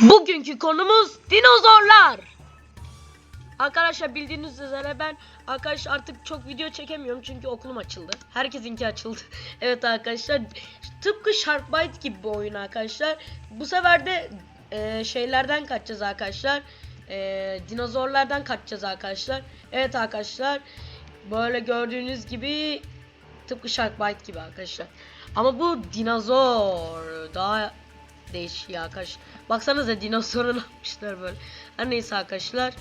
Bugünkü konumuz dinozorlar. Arkadaşlar bildiğiniz üzere ben arkadaşlar artık çok video çekemiyorum çünkü okulum açıldı. Herkesinki açıldı. evet arkadaşlar tıpkı Sharkbite gibi bir oyun arkadaşlar. Bu sefer de e, şeylerden kaçacağız arkadaşlar. E, dinozorlardan kaçacağız arkadaşlar. Evet arkadaşlar böyle gördüğünüz gibi tıpkı Sharkbite gibi arkadaşlar. Ama bu dinozor daha değişik arkadaşlar. Baksanıza dinozoru ne yapmışlar böyle. Her neyse arkadaşlar.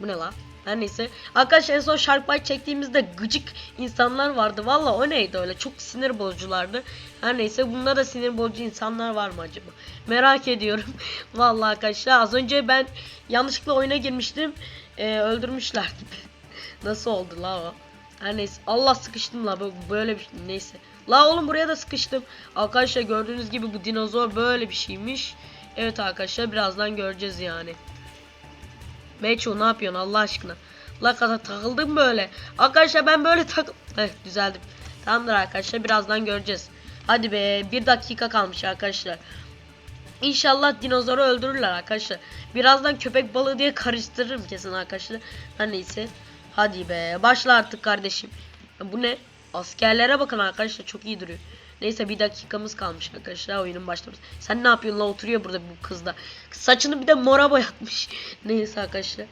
Bu ne la? Her neyse. Arkadaşlar en son Sharkbite çektiğimizde gıcık insanlar vardı. Valla o neydi öyle? Çok sinir bozuculardı. Her neyse bunda da sinir bozucu insanlar var mı acaba? Merak ediyorum. Valla arkadaşlar az önce ben yanlışlıkla oyuna girmiştim. Ee, öldürmüşlerdi. Nasıl oldu la o? Her neyse. Allah sıkıştım la böyle bir şey. Neyse. La oğlum buraya da sıkıştım. Arkadaşlar gördüğünüz gibi bu dinozor böyle bir şeymiş. Evet arkadaşlar birazdan göreceğiz yani. Meço ne yapıyorsun Allah aşkına? La kata takıldım böyle. Arkadaşlar ben böyle takıl... Heh düzeldim. Tamamdır arkadaşlar birazdan göreceğiz. Hadi be bir dakika kalmış arkadaşlar. İnşallah dinozoru öldürürler arkadaşlar. Birazdan köpek balığı diye karıştırırım kesin arkadaşlar. Her neyse. Hadi be başla artık kardeşim. Bu ne? Askerlere bakın arkadaşlar çok iyi duruyor. Neyse bir dakikamız kalmış arkadaşlar oyunun başlaması. Sen ne yapıyorsun la oturuyor burada bu kız da. Saçını bir de mora boyatmış. Neyse arkadaşlar.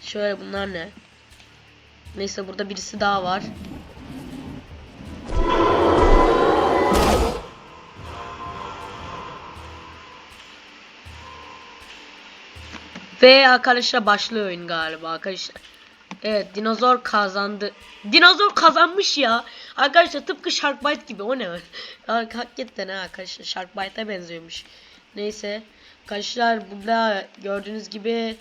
Şöyle bunlar ne? Neyse burada birisi daha var. Ve arkadaşlar başlıyor oyun galiba arkadaşlar. Evet dinozor kazandı. Dinozor kazanmış ya. Arkadaşlar tıpkı Sharkbite gibi o ne? Hak- Hakikaten ha arkadaşlar Sharkbite'a benziyormuş. Neyse. Arkadaşlar burada gördüğünüz gibi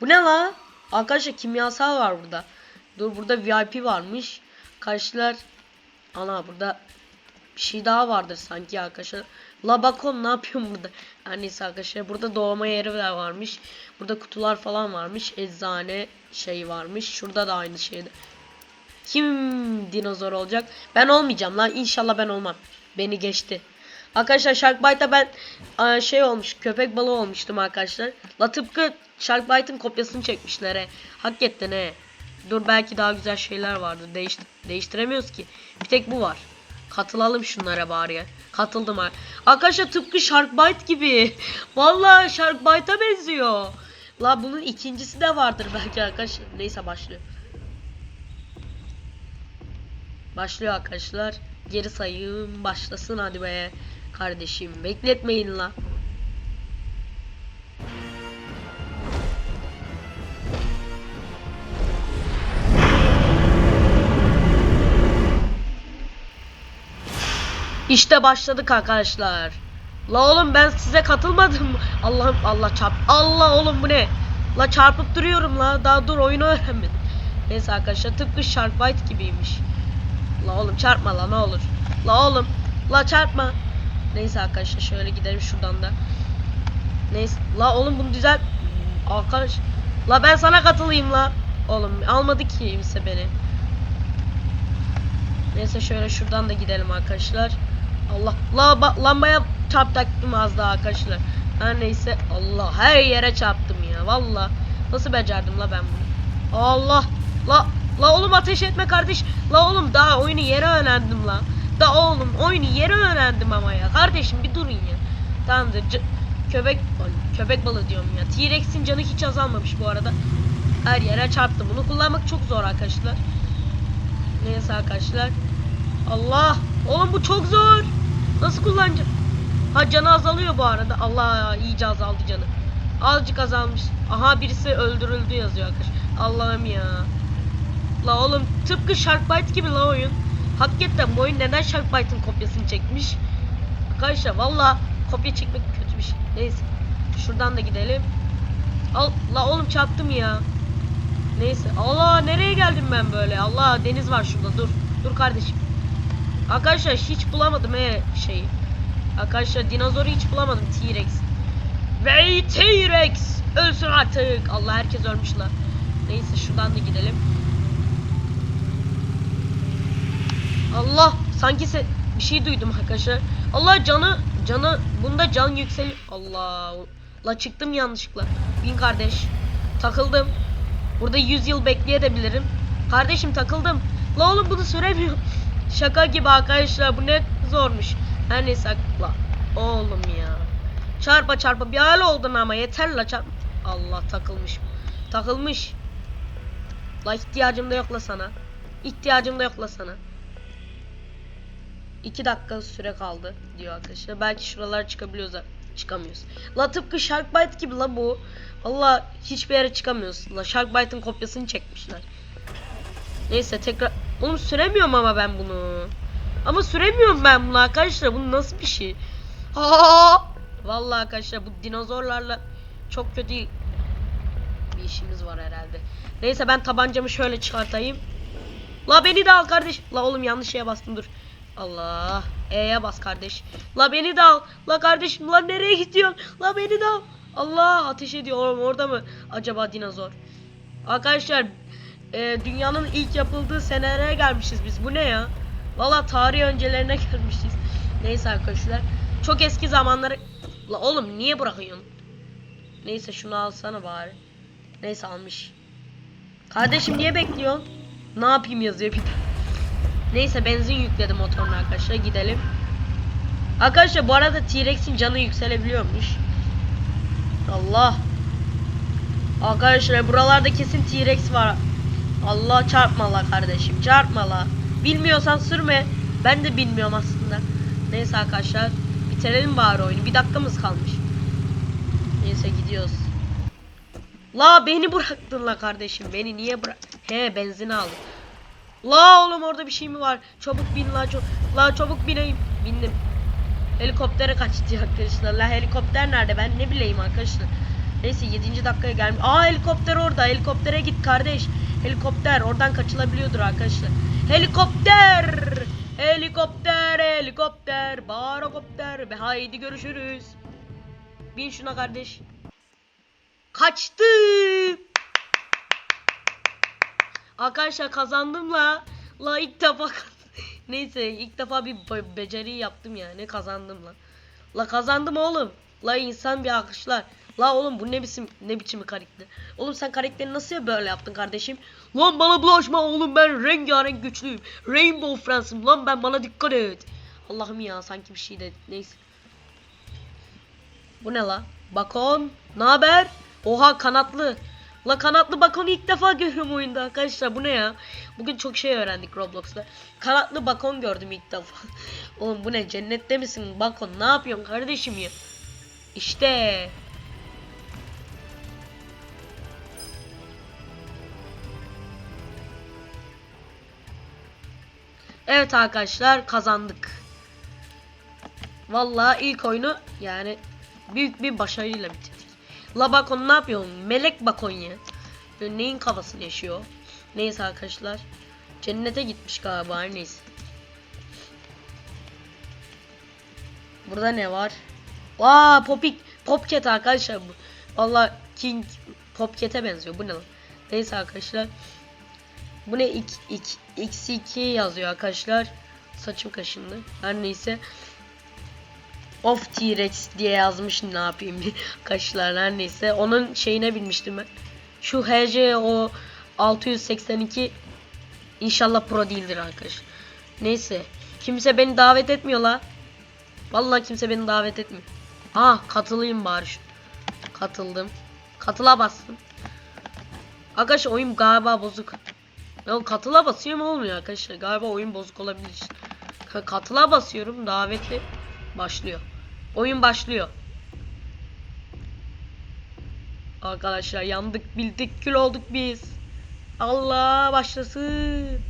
bu ne la? Arkadaşlar kimyasal var burada. Dur burada VIP varmış. Arkadaşlar ana burada bir şey daha vardır sanki arkadaşlar. Labakon ne yapıyorsun burada? Yani neyse arkadaşlar burada doğma yeri de varmış. Burada kutular falan varmış. Eczane şey varmış. Şurada da aynı şeyde. Kim dinozor olacak? Ben olmayacağım lan. İnşallah ben olmam. Beni geçti. Arkadaşlar Sharkbite'a ben şey olmuş köpek balığı olmuştum arkadaşlar. La tıpkı Sharkbite'ın kopyasını çekmişler he. Hakikaten he. Dur belki daha güzel şeyler vardır. Değiş değiştiremiyoruz ki. Bir tek bu var. Katılalım şunlara bari ya. Katıldım ha. Arkadaşlar tıpkı Sharkbite gibi. Vallahi Sharkbite'a benziyor. La bunun ikincisi de vardır belki arkadaşlar. Neyse başlıyor. Başlıyor arkadaşlar. Geri sayım başlasın hadi be. Kardeşim bekletmeyin la. İşte başladık arkadaşlar. La oğlum ben size katılmadım. Allah'ım Allah çarp. Allah oğlum bu ne? La çarpıp duruyorum la. Daha dur oyunu öğrenmedim. Neyse arkadaşlar tıpkı Sharkbite gibiymiş. La oğlum çarpma la ne olur. La oğlum. La çarpma. Neyse arkadaşlar şöyle gidelim şuradan da. Neyse. La oğlum bunu düzelt. Arkadaş. La ben sana katılayım la. Oğlum almadı ki kimse beni. Neyse şöyle şuradan da gidelim arkadaşlar. Allah. La ba- lambaya çarptaktım az daha arkadaşlar. Her neyse. Allah her yere çarptım ya. Valla. Nasıl becerdim la ben bunu? Allah. La la oğlum ateş etme kardeş. La oğlum daha oyunu yere öğrendim la. Da oğlum oyunu yere öğrendim ama ya. Kardeşim bir durun ya. Tamamdır. C- köpek köpek balığı diyorum ya. T-Rex'in canı hiç azalmamış bu arada. Her yere çarptım. Bunu kullanmak çok zor arkadaşlar. Neyse arkadaşlar. Allah. Oğlum bu çok zor. Nasıl kullanacağım? Ha canı azalıyor bu arada. Allah iyice azaldı canı. Azıcık azalmış. Aha birisi öldürüldü yazıyor arkadaşlar. Allah'ım ya. La oğlum tıpkı Sharkbite gibi la oyun. Hakikaten bu oyun neden Sharkbite'ın kopyasını çekmiş? Arkadaşlar valla kopya çekmek kötü bir şey. Neyse. Şuradan da gidelim. Al, la oğlum çarptım ya. Neyse. Allah nereye geldim ben böyle? Allah deniz var şurada dur. Dur kardeşim. Arkadaşlar hiç bulamadım he şeyi. Arkadaşlar dinozoru hiç bulamadım T-Rex. Ve T-Rex ölsün artık. Allah herkes ölmüş la. Neyse şuradan da gidelim. Allah sanki se bir şey duydum arkadaşlar. Allah canı canı bunda can yükseliyor. Allah La çıktım yanlışlıkla. Bin kardeş. Takıldım. Burada 100 yıl bekleyebilirim. Kardeşim takıldım. La oğlum bunu süremiyorum. Şaka gibi arkadaşlar bu ne zormuş. Her neyse la. Oğlum ya. Çarpa çarpa bir hal oldun ama yeter la çarp. Allah takılmış. Takılmış. La ihtiyacım da yok la sana. İhtiyacım da yok la sana. 2 dakika süre kaldı diyor arkadaşlar. Belki şuralara çıkabiliyoruz. Çıkamıyoruz. La tıpkı Sharkbite gibi la bu. Valla hiçbir yere çıkamıyoruz. La Sharkbite'ın kopyasını çekmişler. Neyse tekrar... Oğlum süremiyorum ama ben bunu. Ama süremiyorum ben bunu arkadaşlar. Bu nasıl bir şey? Aa! Vallahi arkadaşlar bu dinozorlarla çok kötü bir işimiz var herhalde. Neyse ben tabancamı şöyle çıkartayım. La beni de al kardeş. La oğlum yanlış şeye bastım dur. Allah. E'ye bas kardeş. La beni de al. La kardeşim la nereye gidiyorsun? La beni de al. Allah ateş ediyor oğlum orada mı? Acaba dinozor. Arkadaşlar e, dünyanın ilk yapıldığı senelere gelmişiz biz. Bu ne ya? Valla tarih öncelerine gelmişiz. Neyse arkadaşlar. Çok eski zamanları... La oğlum niye bırakıyorsun? Neyse şunu alsana bari. Neyse almış. Kardeşim niye bekliyorsun? Ne yapayım yazıyor bir de. Neyse benzin yükledim motoruna arkadaşlar gidelim. Arkadaşlar bu arada T-Rex'in canı yükselebiliyormuş. Allah. Arkadaşlar buralarda kesin T-Rex var. Allah çarpma la kardeşim çarpma la. Bilmiyorsan sürme. Ben de bilmiyorum aslında. Neyse arkadaşlar bitirelim bari oyunu. Bir dakikamız kalmış. Neyse gidiyoruz. La beni bıraktın la kardeşim. Beni niye bırak? He benzin aldım. La oğlum orada bir şey mi var? Çabuk bin la çabuk. La çabuk bineyim. Bindim. Helikoptere kaçtı arkadaşlar. La helikopter nerede? Ben ne bileyim arkadaşlar. Neyse 7. dakikaya gelmiş. Aa helikopter orada. Helikoptere git kardeş. Helikopter oradan kaçılabiliyordur arkadaşlar. Helikopter! Helikopter, helikopter, barokopter. Be haydi görüşürüz. Bin şuna kardeş. Kaçtı. Arkadaşlar kazandım la. La ilk defa Neyse ilk defa bir be- beceri yaptım yani kazandım la. La kazandım oğlum. La insan bir alkışlar. La oğlum bu ne biçim ne biçim bir karakter. Oğlum sen karakteri nasıl böyle yaptın kardeşim? Lan bana bulaşma oğlum ben rengarenk güçlüyüm. Rainbow Friends'im lan ben bana dikkat et. Allah'ım ya sanki bir şey de neyse. Bu ne la? Bakon. Ne haber? Oha kanatlı. La kanatlı bakonu ilk defa görüyorum oyunda arkadaşlar. Bu ne ya? Bugün çok şey öğrendik Roblox'ta. Kanatlı bakon gördüm ilk defa. Oğlum bu ne? Cennette misin bakon? Ne yapıyorsun kardeşim ya? İşte. Evet arkadaşlar kazandık. Vallahi ilk oyunu yani büyük bir başarıyla bitirdik. La Bakon ne yapıyorsun? Melek Bakon ya. Böyle neyin kafasını yaşıyor? Neyse arkadaşlar. Cennete gitmiş galiba neyse. Burada ne var? Aa Popik Popcat arkadaşlar bu. Valla King Popcat'e benziyor. Bu ne lan? Neyse arkadaşlar. Bu ne X, X, X2 yazıyor arkadaşlar. Saçım kaşındı. Her neyse. Of T-Rex diye yazmış ne yapayım kaşlar her neyse. Onun şeyine binmiştim ben. Şu HC o 682 inşallah pro değildir arkadaş. Neyse. Kimse beni davet etmiyor la. Vallahi kimse beni davet etmiyor. Ah katılayım bari şu. Katıldım. Katıla bastım. Arkadaşlar oyun galiba bozuk. Ya katıla basıyorum olmuyor arkadaşlar. Galiba oyun bozuk olabilir. Ka- Katıla basıyorum davetli başlıyor. Oyun başlıyor. Arkadaşlar yandık bildik kül olduk biz. Allah başlasın.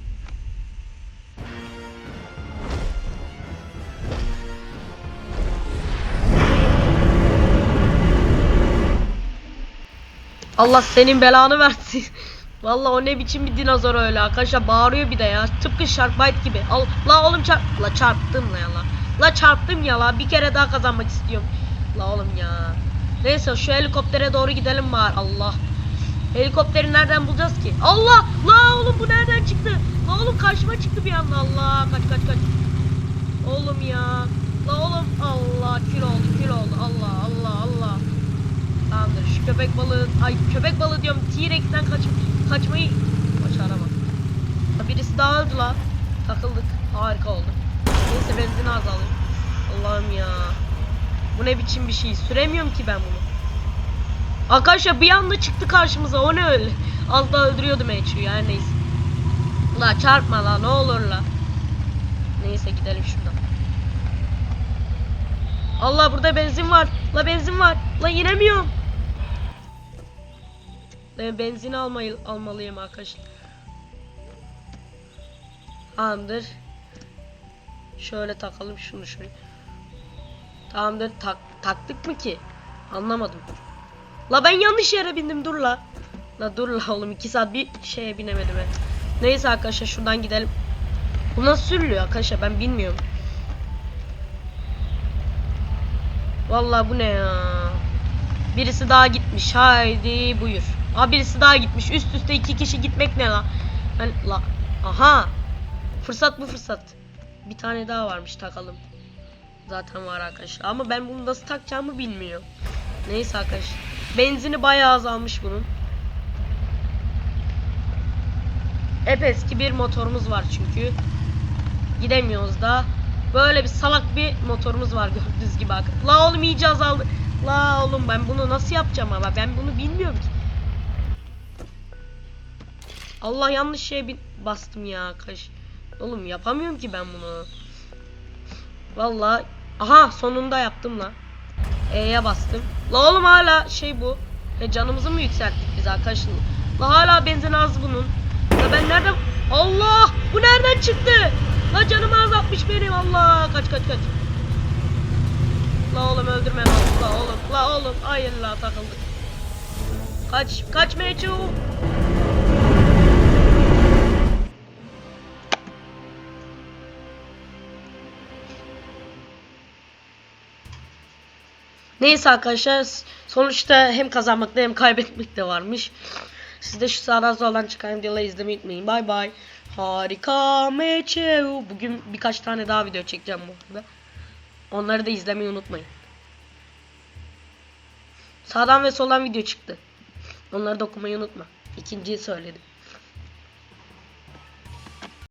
Allah senin belanı versin. Vallahi o ne biçim bir dinozor öyle arkadaşlar bağırıyor bir de ya. Tıpkı Sharkbite gibi. Al, la oğlum çarp. La çarptım la ya la. La çarptım ya la. Bir kere daha kazanmak istiyorum. La oğlum ya. Neyse şu helikoptere doğru gidelim bari. Allah. Helikopteri nereden bulacağız ki? Allah! La oğlum bu nereden çıktı? La oğlum karşıma çıktı bir anda. Allah kaç kaç kaç. Oğlum ya. La oğlum Allah kül oldu kül oldu. Allah Allah Allah. köpek balığı ay köpek balığı diyorum T-Rex'ten kaç kaçmayı başaramadım. Birisi daha öldü la. Takıldık. Harika oldu. Neyse benzin azalıyor. Allah'ım ya. Bu ne biçim bir şey? Süremiyorum ki ben bunu. Arkadaşlar bir anda çıktı karşımıza. O ne öyle? Az daha öldürüyordu Meçhu'yu yani neyse. La çarpma la ne olur la. Neyse gidelim şuradan. Allah burada benzin var. La benzin var. La inemiyorum. Ben benzin almayı almalıyım arkadaşlar. Tamamdır. Şöyle takalım şunu şuraya. Tamamdır. Tak, taktık mı ki? Anlamadım. La ben yanlış yere bindim dur la. La dur la oğlum 2 saat bir şeye binemedim ben. Neyse arkadaşlar şuradan gidelim. Bu nasıl sürülüyor arkadaşlar ben bilmiyorum. Vallahi bu ne ya? Birisi daha gitmiş. Haydi buyur. Aa birisi daha gitmiş. Üst üste iki kişi gitmek ne la? Ben la aha. Fırsat bu fırsat. Bir tane daha varmış takalım. Zaten var arkadaşlar. Ama ben bunu nasıl takacağımı bilmiyorum. Neyse arkadaşlar. Benzini bayağı azalmış bunun. Hep eski bir motorumuz var çünkü. Gidemiyoruz da. Böyle bir salak bir motorumuz var gördüğünüz gibi. La oğlum iyice azaldı. La oğlum ben bunu nasıl yapacağım ama ben bunu bilmiyorum ki. Allah yanlış şeye bastım ya kaş. Oğlum yapamıyorum ki ben bunu. Vallahi aha sonunda yaptım la. E'ye bastım. La oğlum hala şey bu. E canımızı mı yükselttik biz arkadaşlar? La hala benzin az bunun. La ben nereden... Allah! Bu nereden çıktı? La canımı azaltmış benim Allah! Kaç kaç kaç. La oğlum öldürme la, la oğlum. La oğlum. Hayır la takıldık. Kaç. Kaç Meçhu. Neyse arkadaşlar sonuçta hem kazanmakta hem kaybetmek de varmış. Siz de şu sağdan soldan çıkan videoları izlemeyi unutmayın. Bay bay. Harika Meçhu. Bugün birkaç tane daha video çekeceğim bu arada. Onları da izlemeyi unutmayın. Sağdan ve soldan video çıktı. Onları da okumayı unutma. İkinciyi söyledim.